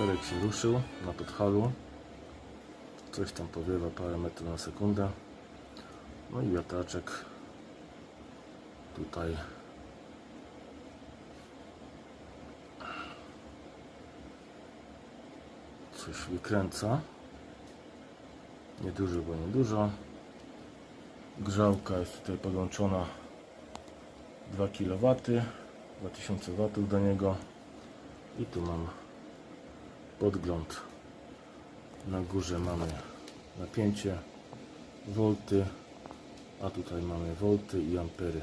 Wiaterek się ruszył na podchalu. Coś tam powiewa parę metrów na sekundę. No i wiatraczek tutaj coś wykręca. Nieduży, bo niedużo. Grzałka jest tutaj podłączona 2 kW, 2000 W do niego i tu mam podgląd. Na górze mamy napięcie, volty, a tutaj mamy volty i ampery.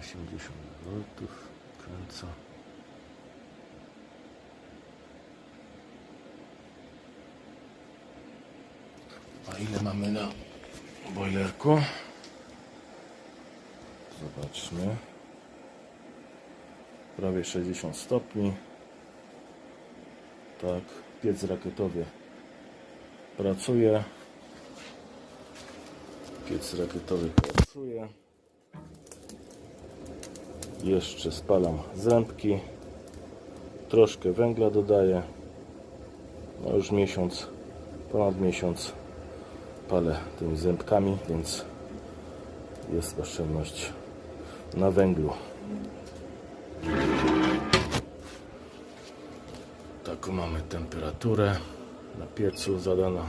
Osiemdziesiąt voltów kręca. A ile mamy na boilerku? Zobaczmy. Prawie 60 stopni. Tak, piec rakietowy pracuje. Piec rakietowy pracuje. Jeszcze spalam zębki. Troszkę węgla dodaję. No już miesiąc, ponad miesiąc palę tymi zębkami, więc jest oszczędność na węglu. Taką mamy temperaturę. Na piecu zadana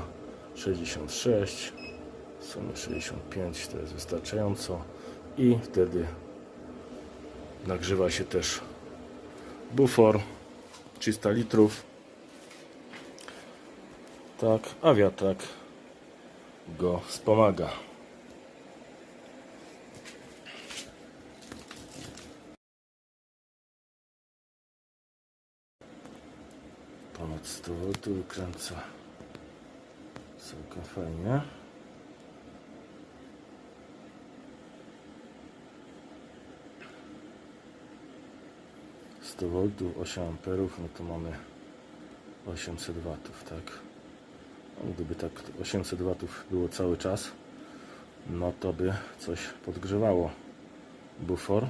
66 w sumie 65 to jest wystarczająco. I wtedy nagrzewa się też bufor 300 litrów. Tak, a wiatrak go wspomaga. Ponad 100 V wykręca. Całkiem fajnie. Voltów, 8 amperów, no to mamy 800 watów, tak? Gdyby tak 800 watów było cały czas, no to by coś podgrzewało bufor.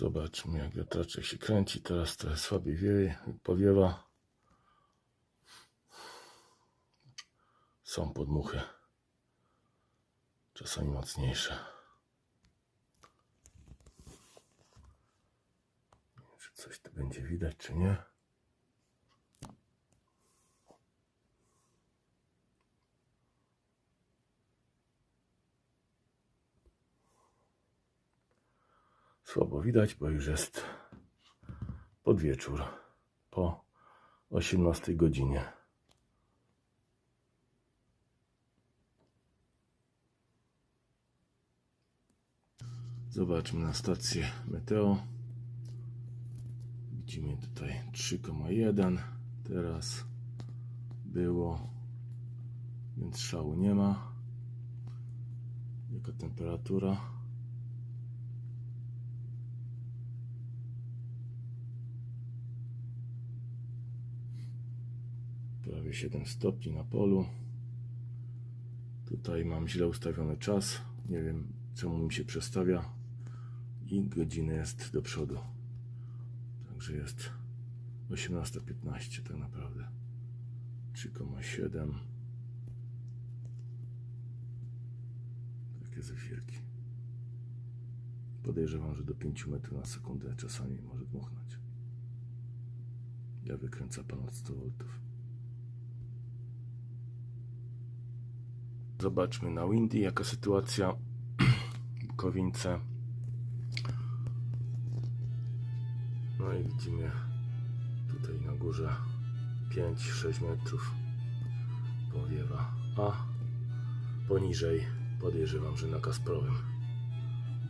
Zobaczmy jak wiatraczek się kręci. Teraz trochę słabiej wieje, powiewa. Są podmuchy. Czasami mocniejsze. Nie wiem, czy coś tu będzie widać, czy nie. Słabo widać, bo już jest pod wieczór, po 18 godzinie. Zobaczmy na stację Meteo. Widzimy tutaj 3,1 teraz było, więc szału nie ma. Jaka temperatura? Prawie 7 stopni na polu. Tutaj mam źle ustawiony czas. Nie wiem czemu mi się przestawia. I godziny jest do przodu. Także jest 18.15 tak naprawdę. 3,7 Takie zefirki. Podejrzewam, że do 5 metrów na sekundę czasami może dmuchnąć. Ja wykręcam ponad 100 V. Zobaczmy na Windy, jaka sytuacja Bukowince. No i widzimy tutaj na górze 5-6 metrów powiewa, a poniżej podejrzewam, że na Kasprowym,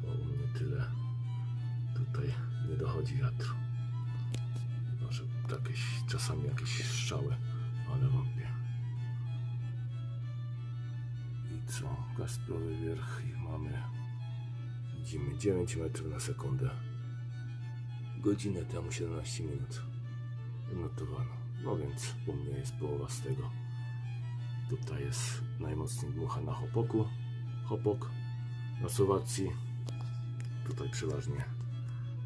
bo u mnie tyle tutaj nie dochodzi wiatru. Może jakieś, czasami jakieś strzały, ale wątpię. Co? Kasprowy wierch i mamy, widzimy 9 metrów na sekundę. Godzinę temu 17 minut notowano. No więc u mnie jest połowa z tego. Tutaj jest najmocniej dmucha na Hopoku. Hopok na Słowacji. Tutaj przeważnie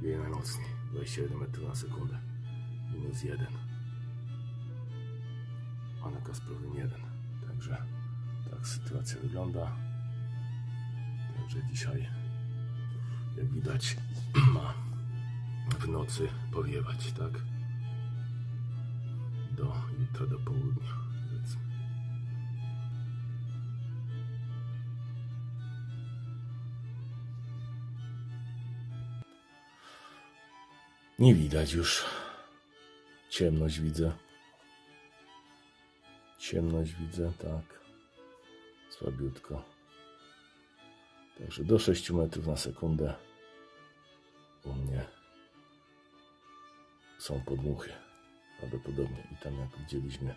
wieje najmocniej. 21 metrów na sekundę. Minus 1. A na Kasprowym 1. Także tak sytuacja wygląda. Także dzisiaj, jak widać, ma w nocy powiewać, tak? Do jutra, do południa. Nie widać już. Ciemność widzę. Ciemność widzę, tak. Słabiutko. Także do 6 metrów na sekundę u mnie są podmuchy. Prawdopodobnie i tam jak widzieliśmy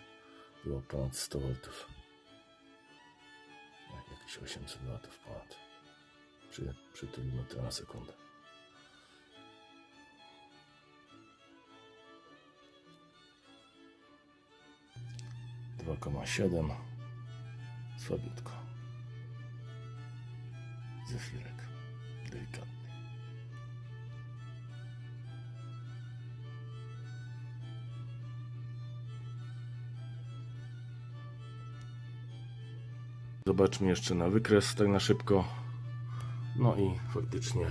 było ponad 100 V. Jak jakieś 800 W ponad. Przy, przy metrach na sekundę. Dwa koma siedem. Słabiutko. Zefirek. Delikatny. Zobaczmy jeszcze na wykres, tak na szybko. No i faktycznie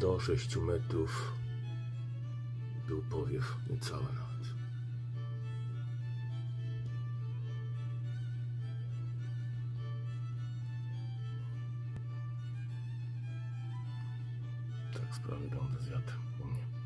do 6 metrów był powiew, niecałe Sprawy wygląda z wiatrem u mnie.